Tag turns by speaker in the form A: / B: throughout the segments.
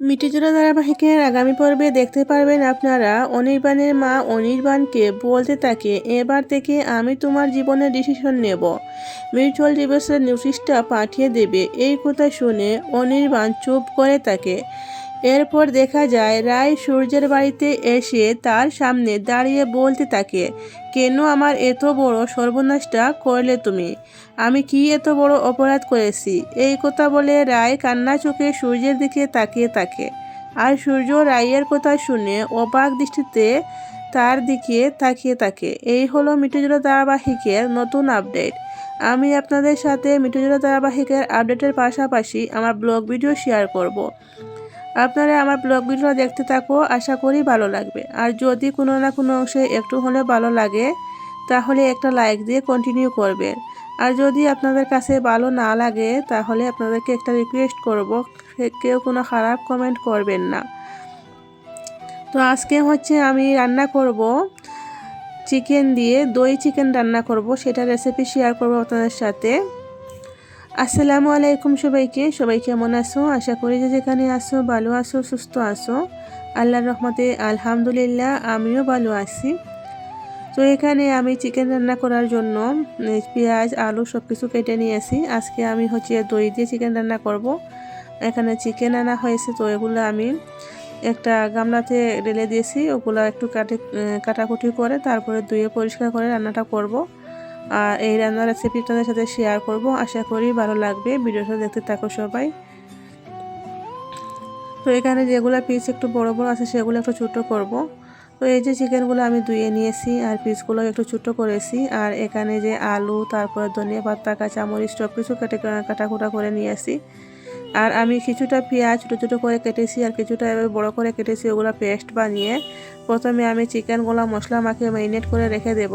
A: মিটিজোড়া ধারাবাহিকের আগামী পর্বে দেখতে পারবেন আপনারা অনির্বাণের মা অনির্বাণকে বলতে থাকে, এবার থেকে আমি তোমার জীবনের ডিসিশন নেব। মিউচুয়াল ডিভোর্সের নোটিশটা পাঠিয়ে দেবে। এই কথা শুনে অনির্বাণ চুপ করে থাকে। এরপর দেখা যায়, রায় সূর্যের বাড়িতে এসে তার সামনে দাঁড়িয়ে বলতে থাকে, কেন আমার এত বড় সর্বনাশটা করলে তুমি? আমি কি এত বড় অপরাধ করেছি? এই কথা বলে রায় কান্না চোখে সূর্যের দিকে তাকিয়ে থাকে। আর সূর্য রায়ের কথা শুনে অবাক দৃষ্টিতে তার দিকে তাকিয়ে থাকে। এই হলো মিঠুজোড়া ধারাবাহিকের নতুন আপডেট। আমি আপনাদের সাথে মিঠুজোড়া ধারাবাহিকের আপডেটের পাশাপাশি আমার ব্লগ ভিডিও শেয়ার করব। আপনারা আমার ব্লগ ভিডিও দেখতে থাকো, আশা করি ভালো লাগবে। আর যদি কোনো না কোনো অংশে একটু হলে ভালো লাগে, তাহলে একটা লাইক দিয়ে কন্টিনিউ করবেন আর যদি আপনাদের কাছে ভালো না লাগে, তাহলে আপনাদেরকে একটা রিকোয়েস্ট করব কেউ কোনো খারাপ কমেন্ট করবেন না। তো আজকে হচ্ছে আমি রান্না করব চিকেন দিয়ে দই চিকেন রান্না করব, সেটা রেসিপি শেয়ার করব আপনাদের সাথে। আসসালামু আলাইকুম সবাইকে। সবাই কেমন আছো? আশা করি যে যেখানে আসো ভালো আছো, সুস্থ আছো। আল্লাহর রহমতে আলহামদুলিল্লাহ আমিও ভালো আছি। তো এখানে আমি চিকেন রান্না করার জন্য পেঁয়াজ, আলু সব কিছু কেটে নিয়েছি। আজকে আমি হচ্ছে দই দিয়ে চিকেন রান্না করব। এখানে চিকেন আনা হয়েছে, তো এগুলো আমি একটা গামলাতে ঢেলে দিয়েছি। ওগুলো একটু কাটে কাটাকুটি করে তারপরে ধুয়ে পরিষ্কার করে রান্নাটা করব। আর এই রান্নার রেসিপি তাদের সাথে শেয়ার করব। আশা করি ভালো লাগবে। ভিডিওটা দেখতে থাকো সবাই। তো এখানে যেগুলো পিস একটু বড় বড় আছে, সেগুলো একটু ছোটো করব। তো এই যে চিকেনগুলো আমি ধুয়ে নিয়েছি, আর পিসগুলো একটু ছোটো করেছি। আর এখানে যে আলু, তারপরে ধনিয়া পাতা, কাঁচামরিচ সব কিছু কেটে কাটাকুটা করে নিয়েছি। আর আমি কিছুটা পেঁয়াজ ছোটো ছোটো করে কেটেছি আর কিছুটা এবার বড়ো করে কেটেছি, ওগুলো পেস্ট বানিয়ে প্রথমে আমি চিকেনগুলো মশলা মাখিয়ে ম্যারিনেট করে রেখে দেব,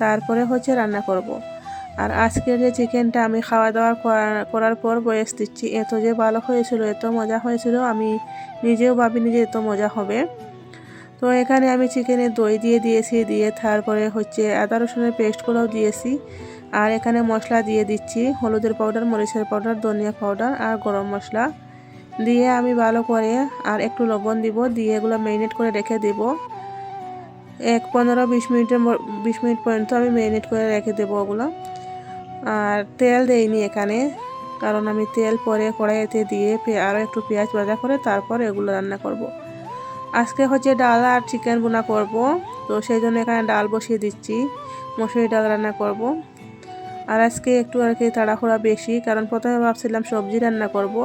A: তারপরে হচ্ছে রান্না করব। আর আজকের যে চিকেনটা আমি খাওয়া দাওয়া করার পর বয়স দিচ্ছি, এত যে ভালো হয়েছিল, এত মজা হয়েছিল, আমি নিজেও ভাবিনি যে এত মজা হবে তো এখানে আমি চিকেনে দই দিয়ে দিয়েছি, দিয়ে তারপরে হচ্ছে আদা রসুনের পেস্টগুলোও দিয়েছি আর এখানে মশলা দিয়ে দিচ্ছি হলুদের পাউডার মরিচের পাউডার ধনিয়া পাউডার আর গরম মশলা। দিয়ে আমি ভালো করে আর একটু লবণ দিব, দিয়ে এগুলো ম্যারিনেট করে রেখে দিব। এক পনেরো বিশ মিনিটের বিশ মিনিট পর্যন্ত আমি ম্যারিনেট করে রেখে দেবো ওগুলো। আর তেল দেইনি এখানে, কারণ আমি তেল পরে কড়াইতে দিয়ে আরও একটু পেঁয়াজ ভাজা করে তারপর এগুলো রান্না করব। আজকে হচ্ছে ডাল আর চিকেন বোনা করব, তো সেই জন্য এখানে ডাল বসিয়ে দিচ্ছি। মসুরি ডাল রান্না করব। আর আজকে একটু আর কি তাড়াহুড়া বেশি, কারণ প্রথমে ভাবছিলাম সবজি রান্না করব।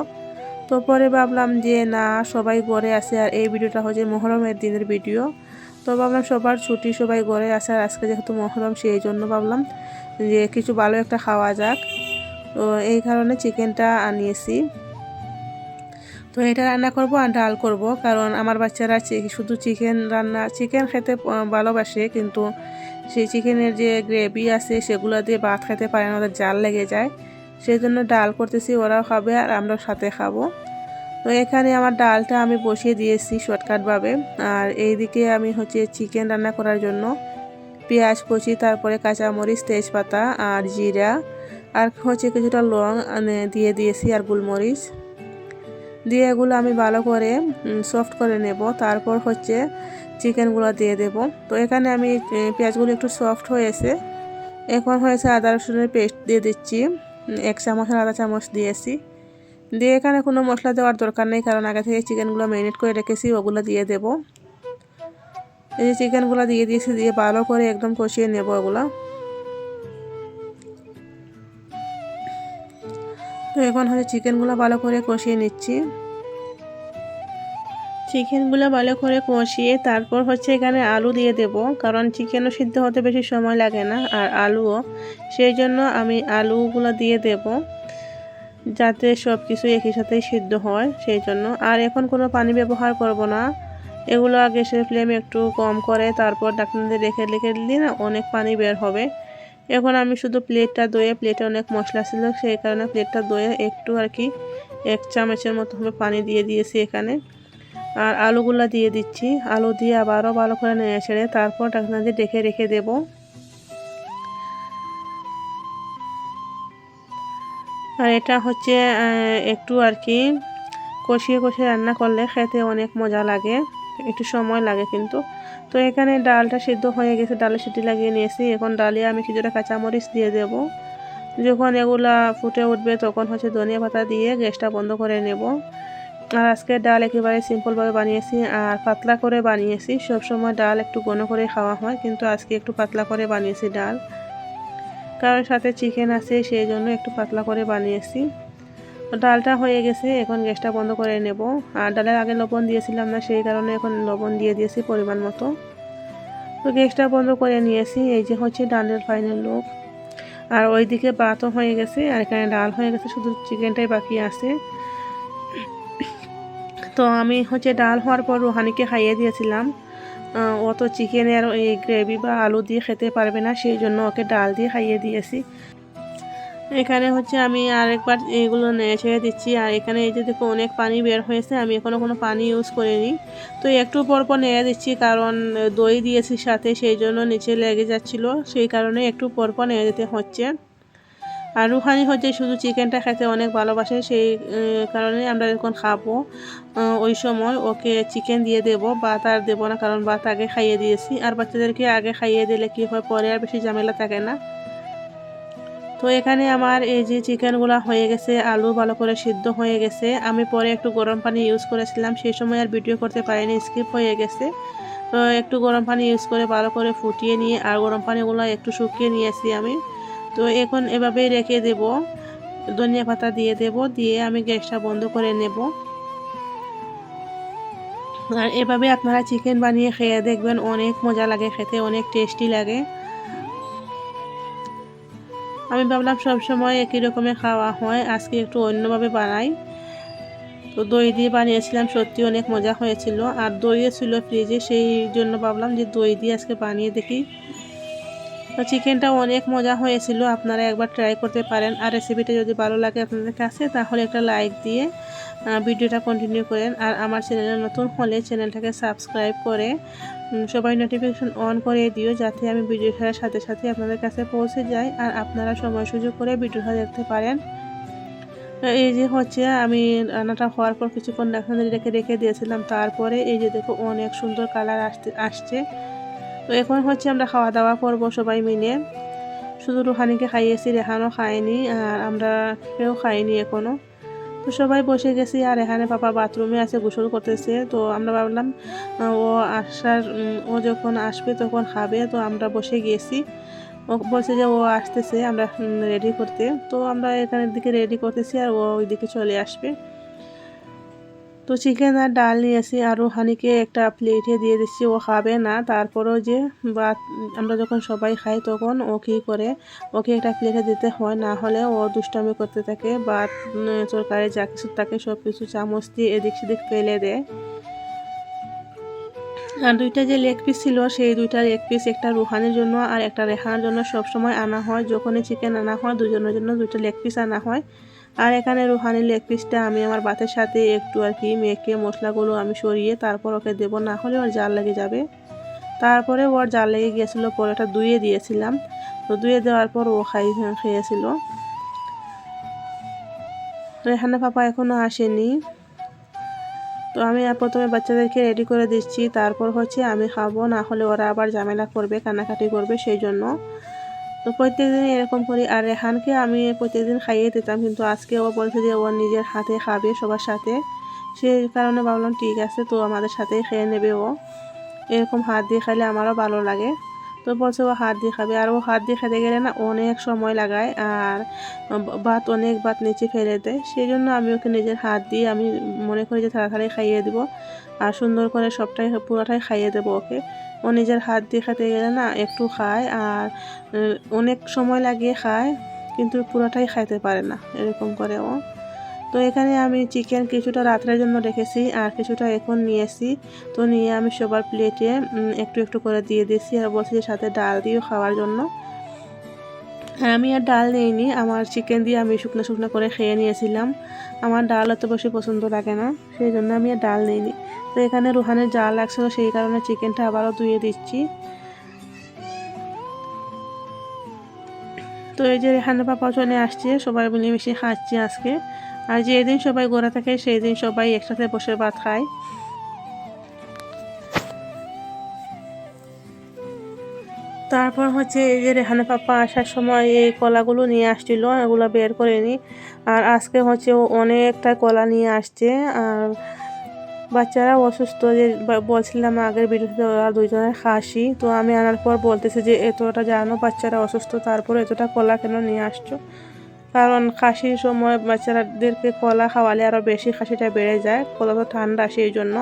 A: তো পরে ভাবলাম যে না, সবাই ঘরে আসে আর এই ভিডিওটা হচ্ছে মহরমের দিনের ভিডিও। তো ভাবলাম সবার ছুটি সবাই ঘরে আসে আর আজকে যেহেতু মহরম, সেই জন্য ভাবলাম যে কিছু ভালো একটা খাওয়া যাক। তো এই কারণে চিকেনটা আনিয়েছি। তো এটা রান্না করব আর ডাল করব, কারণ আমার বাচ্চারা শুধু চিকেন রান্না, চিকেন খেতে ভালোবাসে, কিন্তু সেই চিকেনের যে গ্রেভি আছে সেগুলো দিয়ে ভাত খেতে পারে না, ওদের জাল লেগে যায়। সেই জন্য ডাল করতেছি, ওরাও খাবে আর আমরাও সাথে খাব। তো এখানে আমার ডালটা আমি বসিয়ে দিয়েছি শর্টকাটভাবে। আর এইদিকে আমি হচ্ছে চিকেন রান্না করার জন্য পেঁয়াজ কচি, তারপরে কাঁচামরিচ, তেজপাতা আর জিরা, আর হচ্ছে কিছুটা লং দিয়ে দিয়েছি আর গোলমরিচ। দিয়ে এগুলো আমি ভালো করে সফট করে নেব। তারপর হচ্ছে চিকেনগুলো দিয়ে দেব। তো এখানে আমি পেঁয়াজগুলো একটু সফট হয়েছে। এখন হয়েছে আদা রসুনের পেস্ট দিয়ে দিচ্ছি। এক চামচ আদা চামচ দিয়েছি। দিয়ে এখানে কোনো মশলা দেওয়ার দরকার নেই, কারণ আগে থেকে চিকেনগুলো ম্যারিনেট করে রেখেছি, ওগুলো দিয়ে দেব। এই যে চিকেনগুলো দিয়ে দিয়েছি, দিয়ে ভালো করে একদম কষিয়ে নেব ওগুলো। তো এখন হচ্ছে চিকেনগুলো ভালো করে কষিয়ে নিচ্ছি। চিকেনগুলো ভালো করে কষিয়ে তারপর হচ্ছে এখানে আলু দিয়ে দেব, কারণ চিকেনও সিদ্ধ হতে বেশি সময় লাগে না, আর আলুও। সেই জন্য আমি আলুগুলো দিয়ে দেব, যাতে সব কিছু একই সাথেই সিদ্ধ হয়, সেই জন্য। আর এখন কোনো পানি ব্যবহার করব না, এগুলো গ্যাসের ফ্লেম একটু কম করে, তারপর ডাকনাতে রেখে রেখে দিলে না অনেক পানি বের হবে। এখন আমি শুধু প্লেটটা দয়ে প্লেটে অনেক মশলা ছিল, সেই কারণে প্লেটটা দয়ে একটু আর কি এক চামচের মতো হবে পানি দিয়ে দিয়েছি এখানে। আর আলুগুলো দিয়ে দিচ্ছি। আলু দিয়ে আবারও ভালো করে নেড়ে ছেড়ে তারপর ঢাকনা দিয়ে ডেকে রেখে দেব। আর এটা হচ্ছে একটু আর কি কষিয়ে কষিয়ে রান্না করলে খেতে অনেক মজা লাগে। একটু সময় লাগে কিন্তু। তো এখানে ডালটা সিদ্ধ হয়ে গেছে ডালে সিটি লাগিয়ে নিয়েছি। এখন ডালে আমি কিছুটা কাঁচামরিচ দিয়ে দেব। যখন এগুলা ফুটে উঠবে তখন হচ্ছে ধনিয়া পাতা দিয়ে গ্যাসটা বন্ধ করে নেব। আর আজকে ডাল একেবারে সিম্পলভাবে বানিয়েছি আর পাতলা করে বানিয়েছি। সবসময় ডাল একটু ঘন করে খাওয়া হয়, কিন্তু আজকে একটু পাতলা করে বানিয়েছি ডাল। কারণ সাথে চিকেন আছে সেই জন্য একটু পাতলা করে বানিয়েছি। ডালটা হয়ে গেছে, এখন গ্যাসটা বন্ধ করে নেব। আর ডালের আগে লবণ দিয়েছিলাম না, সেই কারণে এখন লবণ দিয়ে দিয়েছি পরিমাণ মতো। তো গ্যাসটা বন্ধ করে নিয়েছি, এই যে হচ্ছে ডালের ফাইনাল লুক আর ওইদিকে ভাতও হয়ে গেছে, আর এখানে ডাল হয়ে গেছে, শুধু চিকেনটাই বাকি আছে। তো আমি হচ্ছে ডাল হওয়ার পর রুহানিকে খাইয়ে দিয়েছিলাম। ও তো চিকেনের এই গ্রেভি বা আলু দিয়ে খেতে পারবে না, সেই জন্য ওকে ডাল দিয়ে খাইয়ে দিয়েছি। এখানে হচ্ছে আমি আরেকবার এগুলো ছেড়ে দিচ্ছি। আর এখানে এই যে দেখো অনেক পানি বের হয়েছে। আমি এখনও কোনো পানি ইউজ করিনি। তো একটু পর পর নেড়ে দিচ্ছি, কারণ দই দিয়েছি সাথে, সেই জন্য নিচে লেগে যাচ্ছিল। সেই কারণে একটু পর পর নেড়ে দিতে হচ্ছে। আর রুহানি হচ্ছে শুধু চিকেনটা খেতে অনেক ভালোবাসে। সেই কারণে আমরা যখন খাব ওই সময় ওকে চিকেন দিয়ে দেব। ভাত আর দেবো না, কারণ ভাত আগে খাইয়ে দিয়েছি। আর বাচ্চাদেরকে আগে খাইয়ে দিলে কি হয়, পরে আর বেশি ঝামেলা থাকে না। তো এখানে আমার এই যে চিকেনগুলো হয়ে গেছে, আলু ভালো করে সিদ্ধ হয়ে গেছে। আমি পরে একটু গরম পানি ইউজ করেছিলাম, সেই সময় আর ভিডিও করতে পারিনি স্কিপ হয়ে গেছে। তো একটু গরম পানি ইউজ করে ভালো করে ফুটিয়ে নিয়ে আর গরম পানিগুলো একটু শুকিয়ে নিয়েছি আমি। তো এখন এভাবেই রেখে দেব, ধনিয়া পাতা দিয়ে দেব, দিয়ে আমি গ্যাসটা বন্ধ করে নেব। আর এভাবে আপনারা চিকেন বানিয়ে খেয়ে দেখবেন অনেক মজা লাগে, খেতে অনেক টেস্টি লাগে। আমি ভাবলাম সবসময় একই রকমের খাওয়া হয়, আজকে একটু অন্যভাবে বানাই। তো দই দিয়ে বানিয়েছিলাম, সত্যি অনেক মজা হয়েছিল। আর দইও ছিল ফ্রিজে সেই জন্য ভাবলাম যে দই দিয়ে আজকে বানিয়ে দেখি। তো চিকেনটা অনেক মজা হয়েছিল, আপনারা একবার ট্রাই করতে পারেন। আর রেসিপিটা যদি ভালো লাগে আপনাদের কাছে, তাহলে একটা লাইক দিয়ে ভিডিওটা কন্টিনিউ করেন। আর আমার চ্যানেলে নতুন হলে চ্যানেলটাকে সাবস্ক্রাইব করে সবাই নোটিফিকেশন অন করে দিও যাতে আমি ভিডিও ছাড়ার সাথে সাথে আপনাদের কাছে পৌঁছে যাই আর আপনারা সময় সুযোগ করে ভিডিওটা দেখতে পারেন। এই যে হচ্ছে আমি রান্নাটা হওয়ার পর কিছুক্ষণ আপনাদের রেখে রেখে দিয়েছিলাম। তারপরে এই যে দেখো অনেক সুন্দর কালার আসতে আসছে। তো এখন হচ্ছে আমরা খাওয়া দাওয়া করব সবাই মিলে। শুধু রুহানিকে খাইয়েছি, রেহানও খায়নি, আর আমরা কেউ খাইনি এখনও তো সবাই বসে গেছি আর এখানে পাপা বাথরুমে আছে, গোসল করতেছে। তো আমরা ভাবলাম ও আসার ও যখন আসবে তখন খাবে। তো আমরা বসে গেছি। ও বলছে যে ও আসতেছে, আমরা রেডি করতে। তো আমরা এখানের দিকে রেডি করতেছি আর ও ওই দিকে চলে আসবে। তো চিকেন আর ডাল নিয়েছি আর হানিকে একটা প্লেটে দিয়ে দিচ্ছি, ও খাবে না। তারপরও যে বা আমরা যখন সবাই খাই তখন ও কী করে? ওকে একটা প্লেটে দিতে হয়, না হলে ও দুষ্টামি করতে থাকে বা তরকারি, যা কিছু থাকে সব কিছু চামচ দিয়ে এদিক সেদিক ফেলে দেয়। আর দুইটা যে লেগ পিস ছিল, সেই দুইটা লেগ পিস একটা রুহানের জন্য আর একটা রেহানার জন্য সব সময় আনা হয়। যখনই চিকেন আনা হয়, দুজনের জন্য দুইটা লেগ পিস আনা হয়। আর এখানে রুহানি লেগ পিসটা আমি আমার ভাতের সাথে একটু আর কি মেখে মশলাগুলো আমি সরিয়ে তারপর ওকে দেবো। না হলে ওর জাল লেগে যাবে। তারপরে ওর জাল লেগে গিয়েছিল পরে ওটা ধুয়ে দিয়েছিলাম। তো ধুয়ে দেওয়ার পর ও খাই, খেয়েছিল। রেহানা পাপা এখনও আসেনি। তো আমি প্রথমে বাচ্চাদেরকে রেডি করে দিচ্ছি। তারপর হচ্ছে আমি খাব, না হলে ওরা আবার ঝামেলা করবে, কান্নাকাটি করবে, সেই জন্য। তো প্রত্যেকদিন এরকম করি। আর রেহানকে আমি প্রত্যেকদিন খাইয়ে দিতাম, কিন্তু আজকে ও বলছে যে ও নিজের হাতে খাবে সবার সাথে। সেই কারণে ভাবলাম, ঠিক আছে, তো আমাদের সাথেই খেয়ে নেবে ও। এরকম হাত দিয়ে খাইলে আমারও ভালো লাগে। তো বলছে ও হাত দিয়ে খাবে। আর ও হাত দিয়ে খেতে গেলে না অনেক সময় লাগায় আর ভাত অনেক ভাত নিচে ফেলে দেয়। সেই জন্য আমি ওকে নিজের হাত দিয়ে আমি মনে করি যে তাড়াতাড়ি খাইয়ে দেবো আর সুন্দর করে সবটাই পুরোটাই খাইয়ে দেবো ওকে। ও নিজের হাত দিয়ে খেতে গেলে না একটু খায় আর অনেক সময় লাগিয়ে খায় কিন্তু পুরোটাই খাইতে পারে না এরকম করে ও। তো এখানে আমি চিকেন কিছুটা রাত্রের জন্য রেখেছি আর কিছুটা এখন নিয়েছি তো নিয়ে আমি সবার প্লেটে একটু একটু করে দিয়ে দিয়েছি আর বলছি সাথে ডাল দিয়েও খাওয়ার জন্য। আমি আর ডাল নিইনি আমার চিকেন দিয়ে আমি শুকনো শুকনো করে খেয়ে নিয়েছিলাম। আমার ডাল এত বেশি পছন্দ লাগে না, সেই জন্য আমি আর ডাল নিইনি তো এখানে রুহানের জাল লাগছিল, সেই কারণে চিকেনটা আবারও ধুয়ে দিচ্ছি। তো এই যে রেহানের পাপা চলে আসছে, সবাই মিলেমিশে খাচ্ছি আজকে। আর যেদিন সবাই ঘোরা থাকে সেই দিন সবাই একসাথে বসে ভাত খায়। তারপর হচ্ছে এই যে রেহানা পাপা আসার সময় এই কলাগুলো নিয়ে আসছিল, এগুলো বের করে নি। আর আজকে হচ্ছে অনেকটা কলা নিয়ে আসছে, আর বাচ্চারা অসুস্থ যে বলছিলাম আগের ভিডিওতে ওরা দুইজনের খাসি তো আমি আনার পর বলতেছি যে এতটা জানো বাচ্চারা অসুস্থ, তারপর এতটা কলা কেন নিয়ে আসছো? কারণ খাসির সময় বাচ্চাদেরকে কলা খাওয়ালে আরও বেশি খাসিটা বেড়ে যায়, কলা তো ঠান্ডা সেই জন্য।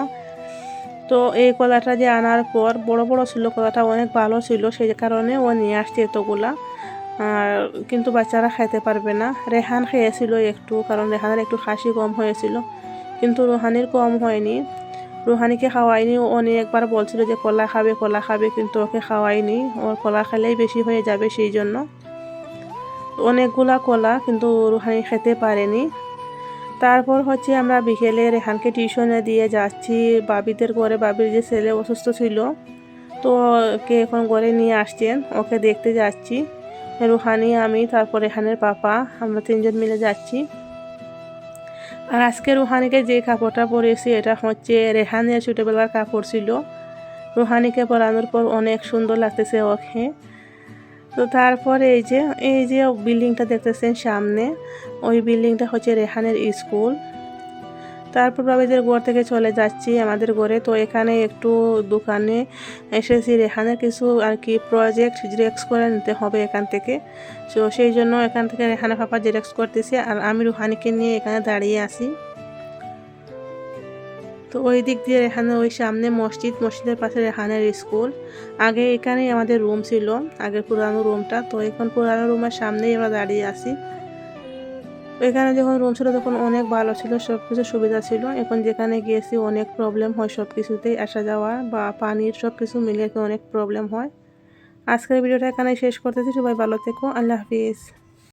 A: তো এই কলাটা যে আনার পর বড় বড় ছিল, কলাটা অনেক ভালো ছিল, সেই কারণে ও নিয়ে আসছে এতগুলা। আর কিন্তু বাচ্চারা খাইতে পারবে না। রেহান খেয়েছিল একটু, কারণ রেহানের একটু খাসি কম হয়েছিল। কিন্তু রুহানির কম হয়নি। রুহানিকে খাওয়াইনি অনেকবার বলছিল যে, কলা খাবে কলা খাবে। কিন্তু ওকে খাওয়াইনি ওর কলা খেলেই বেশি হয়ে যাবে সেই জন্য। অনেকগুলা কলা কিন্তু রুহানি খেতে পারেনি। তারপর হচ্ছে আমরা বিকেলে রেহানকে টিউশনে দিয়ে যাচ্ছি। বাবিদের ঘরে, বাবির যে ছেলে অসুস্থ ছিল, তো ওকে এখন ঘরে নিয়ে আসছেন। ওকে দেখতে যাচ্ছি। রুহানি, আমি, তারপর রেহানের পাপা, আমরা তিনজন মিলে যাচ্ছি। আর আজকে রুহানিকে যে কাপড়টা পরেছি, এটা হচ্ছে রেহানের ছোটোবেলার কাপড় ছিল। রুহানিকে পরানোর পর অনেক সুন্দর লাগতেছে ওকে। তো তারপরে এই যে এই যে বিল্ডিংটা দেখতেছেন সামনে, ওই বিল্ডিংটা হচ্ছে রেহানের স্কুল তারপর বাবিদের ঘর থেকে চলে যাচ্ছি আমাদের ঘরে। তো এখানে একটু দোকানে এসেছি। রেহানের কিছু আর কি প্রজেক্ট জেরেক্স করে নিতে হবে এখান থেকে। তো সেই জন্য এখান থেকে রেহানা পাপা জেরেক্স করতেছি। আর আমি রুহানিকে নিয়ে এখানে দাঁড়িয়ে আছি। তো ওই দিক দিয়ে এখানে ওই সামনে মসজিদ। মসজিদের পাশে রেহানের স্কুল। আগে এখানেই আমাদের রুম ছিল, আগের পুরানো রুমটা তো এখন পুরানো রুমের সামনেই আমরা দাঁড়িয়ে তো এখানে যখন রুম ছিল তখন অনেক ভালো ছিল সব কিছু সুবিধা ছিল। এখন যেখানে গিয়েছি অনেক প্রবলেম হয় সব কিছুতেই আসা যাওয়া বা পানির সব কিছু মিলিয়ে অনেক প্রবলেম হয়। আজকের ভিডিওটা এখানে শেষ করতেছি। সবাই ভালো থেকো। আল্লাহ হাফিজ।